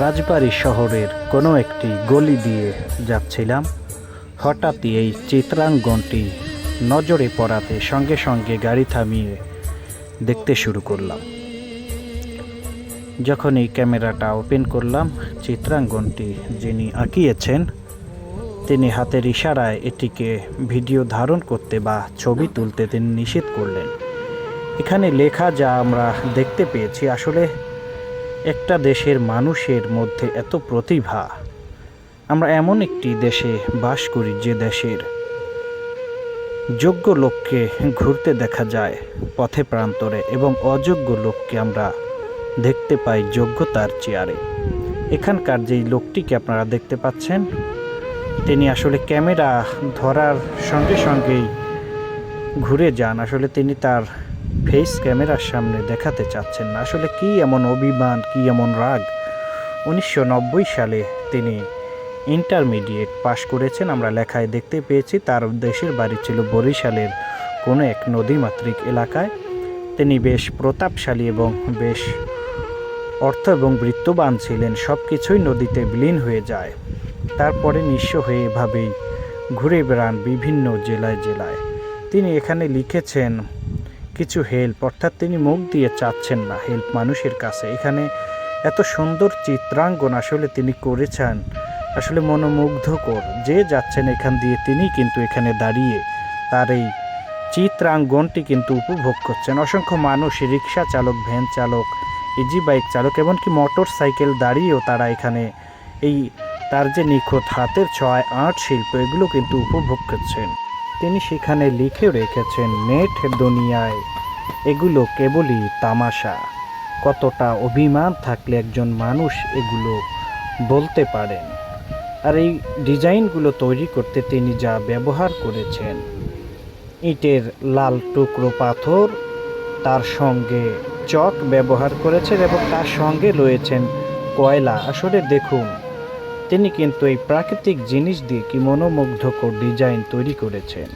রাজবাড়ী শহরের কোনো একটি গলি দিয়ে যাচ্ছিলাম। হঠাৎই এই চিত্রাঙ্গনটি নজরে পড়াতে সঙ্গে সঙ্গে গাড়ি থামিয়ে দেখতে শুরু করলাম। যখন এই ক্যামেরাটা ওপেন করলাম, চিত্রাঙ্গনটি যিনি আঁকিয়েছেন, তিনি হাতের ইশারায় এটিকে ভিডিও ধারণ করতে বা ছবি তুলতে তিনি নিষেধ করলেন। এখানে লেখা যা আমরা দেখতে পেয়েছি, আসলে একটা দেশের মানুষের মধ্যে এত প্রতিভা। আমরা এমন একটি দেশে বাস করি যে দেশের যোগ্য লোককে ঘুরতে দেখা যায় পথে প্রান্তরে এবং অযোগ্য লোককে আমরা দেখতে পাই যোগ্যতার চেয়ারে। এখানকার যেই লোকটিকে আপনারা দেখতে পাচ্ছেন, তিনি আসলে ক্যামেরা ধরার সঙ্গে সঙ্গেই ঘুরে যান। আসলে তিনি তার ফেস ক্যামেরার সামনে দেখাতে চাচ্ছেন না। আসলে কি এমন অভিমান, কি এমন রাগ? উনিশশো নব্বই সালে তিনি ইন্টারমিডিয়েট পাশ করেছেন। আমরা লেখায় দেখতে পেয়েছি, তার দেশের বাড়ি ছিল বরিশালের কোনো এক নদীমাতৃক এলাকায়। তিনি বেশ প্রতাপশালী এবং বেশ অর্থ এবং বৃত্তবান ছিলেন। সব কিছুই নদীতে বিলীন হয়ে যায়। তারপরে নিঃস্ব হয়ে এভাবেই ঘুরে বেড়ান বিভিন্ন জেলায় জেলায়। তিনি এখানে লিখেছেন কিছু হেল্প অর্থাৎ তিনি মুখ দিয়ে চাচ্ছেন না হেল্প মানুষের কাছে। এখানে এত সুন্দর চিত্রাঙ্গন আসলে তিনি করেছেন, আসলে মনোমুগ্ধকর। যে যাচ্ছেন এখান দিয়ে তিনি কিন্তু এখানে দাঁড়িয়ে তার এই চিত্রাঙ্গনটি কিন্তু উপভোগ করছেন। অসংখ্য মানুষ, রিক্সা চালক ভ্যান চালক ইজি বাইক চালক, এমনকি মোটর সাইকেল দাঁড়িয়েও তারা এখানে এই তার যে নিখুঁত হাতের ছয় আর্ট শিল্প, এগুলো কিন্তু উপভোগ করছেন। তিনি সেখানে লিখে রেখেছেন, নেট দুনিয়ায় এগুলো কেবলই তামাশা। কতটা অভিমান থাকলে একজন মানুষ এগুলো বলতে পারেন। আর এই ডিজাইনগুলো তৈরি করতে তিনি যা ব্যবহার করেছেন, ইটের লাল টুকরো পাথর, তার সঙ্গে চক ব্যবহার করেছেন এবং তার সঙ্গে রয়েছেন কয়লা। আসলে দেখুন তিনি কিন্তু এই প্রাকৃতিক জিনিস দিয়ে কি মনোমুগ্ধকর ডিজাইন তৈরি করেছেন।